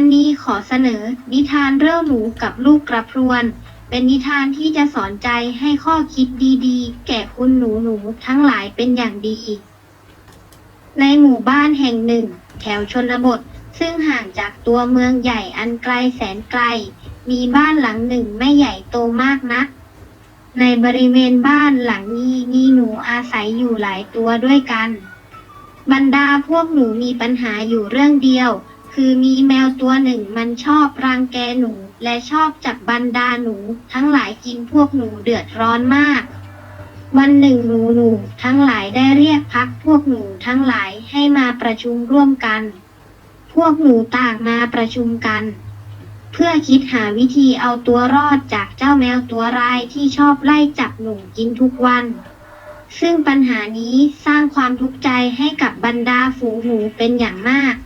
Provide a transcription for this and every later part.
วันนี้ขอเสนอ นิทานเรื่องหนูกับลูกกระพรวน เป็นนิทานที่จะสอนใจให้ข้อคิดดีๆ แก่คุณหนูหนูๆทั้งหลายเป็นอย่างดี ในหมู่บ้านแห่งหนึ่ง แถวชนบท ซึ่งห่างจากตัวเมืองใหญ่อันไกลแสนไกล มีบ้านหลังหนึ่งไม่ใหญ่โตมากนัก ในบริเวณบ้านหลังนี้มีหนูอาศัยอยู่หลายตัวด้วยกัน บรรดาพวกหนูมีปัญหาอยู่เรื่องเดียว คือมีแมวตัวหนึ่งมันชอบรังแกหนู และชอบจับบรรดาหนู ทั้งหลายกินพวกหนูเดือดร้อนมาก วันหนึ่งหนูหนูทั้งหลายได้เรียกพักพวกหนูทั้งหลายให้มาประชุมร่วมกัน พวกหนูต่างมาประชุมกัน เพื่อคิดหาวิธีเอาตัวรอดจากเจ้าแมวตัวร้ายที่ชอบไล่จับหนูกินทุกวันซึ่งปัญหานี้สร้างความทุกข์ใจให้กับบรรดาฝูงหนูเป็นอย่างมาก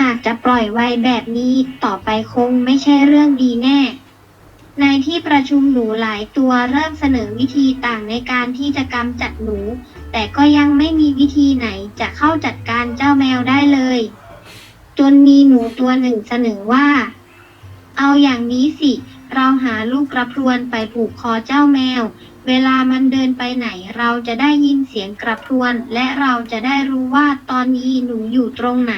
หากจะปล่อยไว้แบบนี้ต่อไปคงไม่ใช่เรื่องดีแน่ ในที่ประชุมหนูหลายตัวเริ่มเสนอวิธีต่างในการที่จะกำจัดหนู แต่ก็ยังไม่มีวิธีไหนจะเข้าจัดการเจ้าแมวได้เลย จนมีหนูตัวหนึ่งเสนอว่า เอาอย่างนี้สิ เราหาลูกกระพรวนไปผูกคอเจ้าแมว เวลามันเดินไปไหนเราจะได้ยินเสียงกระพรวน และเราจะได้รู้ว่าตอนนี้หนูอยู่ตรงไหน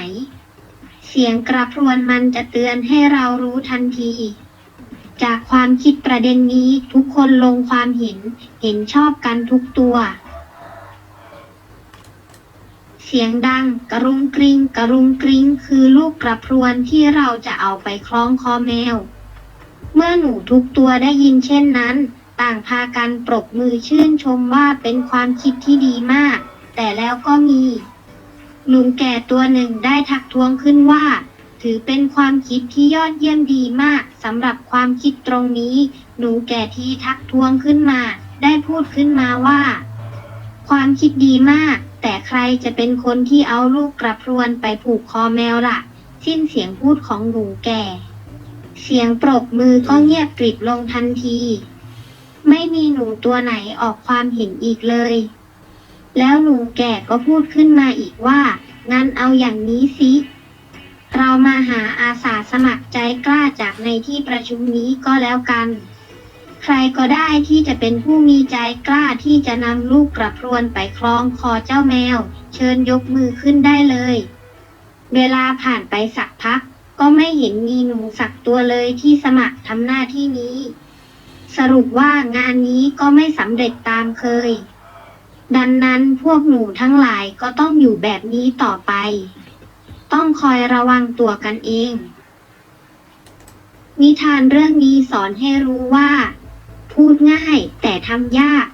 เสียงกระพรวนมันจะเตือนให้เรารู้ทันที จากความคิดประเด็นนี้ทุกคนลงความเห็น เห็นชอบกันทุกตัว เสียงดังกระรุงกริงกระรุงกริงคือลูกกระพรวนที่เราจะเอาไปคล้องคอแมว เมื่อหนูทุกตัวได้ยินเช่นนั้น ต่างพากันปรบมือชื่นชมว่าเป็นความคิดที่ดีมาก แต่แล้วก็มี ลุงแก่ตัวหนึ่งได้ทักท้วงขึ้นว่า ถือเป็นความคิดที่ยอดเยี่ยมดีมากสำหรับความคิดตรงนี้ หนูแก่ที่ทักท้วงขึ้นมา ได้พูดขึ้นมาว่า ความคิดดีมาก แต่ใครจะเป็นคนที่เอาลูกกระพรวนไปผูกคอแมวล่ะ สิ้นเสียงพูดของหนูแก่ เสียงปรบมือก็เงียบกริบลงทันที ไม่มีหนูตัวไหนออกความเห็นอีกเลย แล้วหนูแก่ก็พูดขึ้นมาอีกว่า งั้นเอาอย่างนี้สิ เรามาหาอาสาสมัครใจกล้าจากในที่ประชุมนี้ก็แล้วกัน ใครก็ได้ที่จะเป็นผู้มีใจกล้าที่จะนำลูกกระพรวนไปคล้องคอเจ้าแมว เชิญยกมือขึ้นได้เลย เวลาผ่านไปสักพัก ก็ไม่เห็นมีหนูสักตัวเลยที่สมัครทำหน้าที่นี้ สรุปว่างานนี้ก็ไม่สำเร็จตามเคย ดังนั้นพวกหนูทั้งหลายก็ต้องอยู่แบบนี้ต่อไป ต้องคอยระวังตัวกันเอง นิทานเรื่องนี้สอนให้รู้ว่า พูดง่ายแต่ทำยาก